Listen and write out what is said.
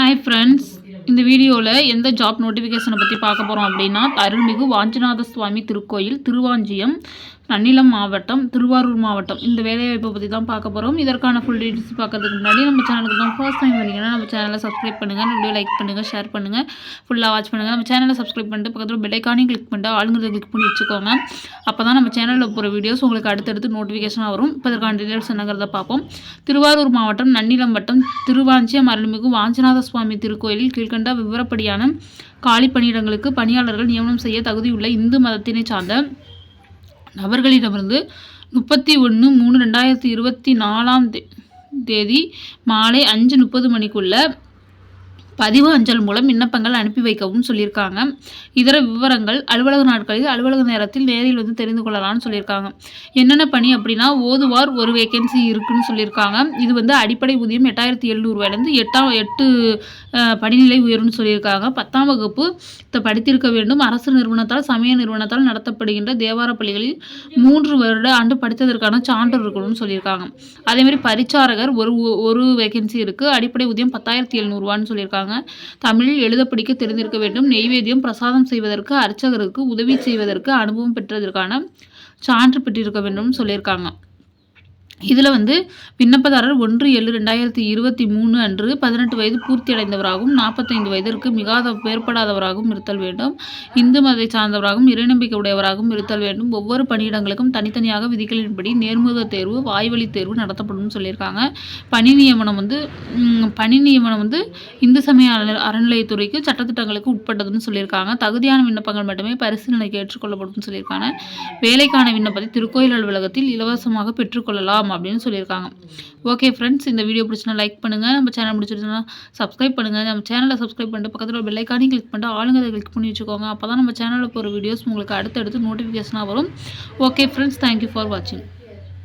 Hi friends இந்த வீடியோவில் எந்த ஜாப் நோட்டிஃபிகேஷனை பற்றி பார்க்க போகிறோம் அப்படின்னா அருள்மிகு வாஞ்சிநாத சுவாமி திருக்கோயில் திருவாஞ்சியம் நன்னிலம் மாவட்டம் திருவாரூர் மாவட்டம். இந்த வேலைவாய்ப்பை பற்றி தான் பார்க்க போகிறோம் இதற்கான ஃபுல் டீட்டெயில்ஸ் பார்க்கறதுக்கு முன்னாடி நம்ம சேனலுக்கு தான் ஃபர்ஸ்ட் டைம் வரீங்கன்னா நம்ம சேனலை சப்ஸ்கிரைப் பண்ணுங்கள் வீடியோ லைக் பண்ணுங்கள் ஷேர் பண்ணுங்கள் ஃபுல்லாக வாட்ச் பண்ணுங்கள் நம்ம சேனலை சப்ஸ்கிரைப் பண்ணிட்டு பக்கத்தில் பெல்லைக்கானையும் கிளிக் பண்ணிட்டு ஆளுங்கிறத கிளிக் பண்ணி வச்சுக்கோங்க. அப்போ தான் நம்ம சேனலில் போகிற வீடியோஸ் உங்களுக்கு அடுத்தடுத்து நோட்டிஃபிகேஷனாக வரும். இப்போ இதற்கான டீட்டெயில்ஸ் என்னங்கிறத பார்ப்போம். திருவாரூர் மாவட்டம் நன்னிலம் வட்டம் திருவாஞ்சியம் அருள்மிகு வாஞ்சிநாத சுவாமி திருக்கோயிலில் கீழ்கண்ட விவரப்படியான காலி பணியிடங்களுக்கு பணியாளர்கள் நியமனம் செய்ய தகுதியுள்ள இந்து மதத்தினை சார்ந்த நபர்களிடமிருந்து முப்பத்தி ஒன்று மூணு ரெண்டாயிரத்தி இருபத்தி நாலாம் தேதி மாலை அஞ்சு முப்பது மணிக்குள்ளே பதிவு அஞ்சல் மூலம் விண்ணப்பங்கள் அனுப்பி வைக்கவும் சொல்லியிருக்காங்க. இதர விவரங்கள் அலுவலக நாட்களில் அலுவலக நேரத்தில் நேரில் வந்து தெரிந்து கொள்ளலாம்னு சொல்லியிருக்காங்க. என்னென்ன பணி அப்படின்னா ஓதுவார் ஒரு வேகன்சி இருக்குன்னு சொல்லியிருக்காங்க. இது வந்து அடிப்படை ஊதியம் எட்டாயிரத்தி எழுநூறுவாயிலேருந்து எட்டாம் எட்டு படிநிலை உயரும்னு சொல்லியிருக்காங்க. பத்தாம் வகுப்பு படித்திருக்க வேண்டும். அரசு நிறுவனத்தால் சமய நிறுவனத்தால் நடத்தப்படுகின்ற தேவார பள்ளிகளில் மூன்று வருட ஆண்டு படித்ததற்கான சான்று இருக்கணும்னு சொல்லியிருக்காங்க. அதேமாதிரி பரிச்சாரகர் ஒரு ஒரு வேகன்சி இருக்குது அடிப்படை ஊதியம் பத்தாயிரத்தி எழுநூறுவான்னு சொல்லியிருக்காங்க. சொல்கிறாங்க தமிழில் எழுத படிக்க தெரிந்திருக்க வேண்டும். நெய்வேத்தியம் பிரசாதம் செய்வதற்கு அர்ச்சகருக்கு உதவி செய்வதற்கு அனுபவம் பெற்றதற்கான சான்று பெற்றிருக்க வேண்டும் சொல்லியிருக்காங்க. இதில் வந்து விண்ணப்பதாரர் ஒன்று ஏழு ரெண்டாயிரத்தி இருபத்தி மூணு அன்று பதினெட்டு வயது பூர்த்தி அடைந்தவராகவும் நாற்பத்தைந்து வயதிற்கு மிகாத வேறுபடாதவராகவும் இருத்தல் வேண்டும். இந்து மதத்தை சார்ந்தவராகவும் இறைநம்பிக்கை உடையவராகவும் இருத்தல் வேண்டும். ஒவ்வொரு பணியிடங்களுக்கும் தனித்தனியாக விதிகளின்படி நேர்முக தேர்வு வாய்வழி தேர்வு நடத்தப்படும் சொல்லியிருக்காங்க. பணி நியமனம் வந்து பணி நியமனம் வந்து இந்து சமய அறநிலையத்துறைக்கு சட்டத்திட்டங்களுக்கு உட்பட்டதுன்னு சொல்லியிருக்காங்க. தகுதியான விண்ணப்பங்கள் மட்டுமே பரிசீலனைக்கு ஏற்றுக்கொள்ளப்படும் சொல்லியிருக்காங்க. வேலைக்கான விண்ணப்பத்தை திருக்கோயில் அலுவலகத்தில் இலவசமாக பெற்றுக்கொள்ளலாம். அப்படின்னு சொல்லியிருக்காங்க. ஓகே ஃப்ரெண்ட்ஸ் இந்த வீடியோ பிடிச்சினா லைக் பண்ணுங்கள் நம்ம சேனல் பிடிச்சிருந்தா சப்ஸ்கிரைப் பண்ணுங்கள் நம்ம சேனலை சப்ஸ்கிரைப் பண்ணிட்டு பக்கத்தில் பெல்லைக்கானையும் கிளிக் பண்ணிட்டு ஆளுங்க அதை கிளிக் பண்ணி வச்சுக்கோங்க. அப்போ தான் நம்ம சேனலில் போகிற வீடியோஸ் உங்களுக்கு அடுத்தடுத்து நோட்டிஃபிகேஷனாக வரும். ஓகே ஃப்ரெண்ட்ஸ் தேங்க்யூ ஃபார் வாட்சிங்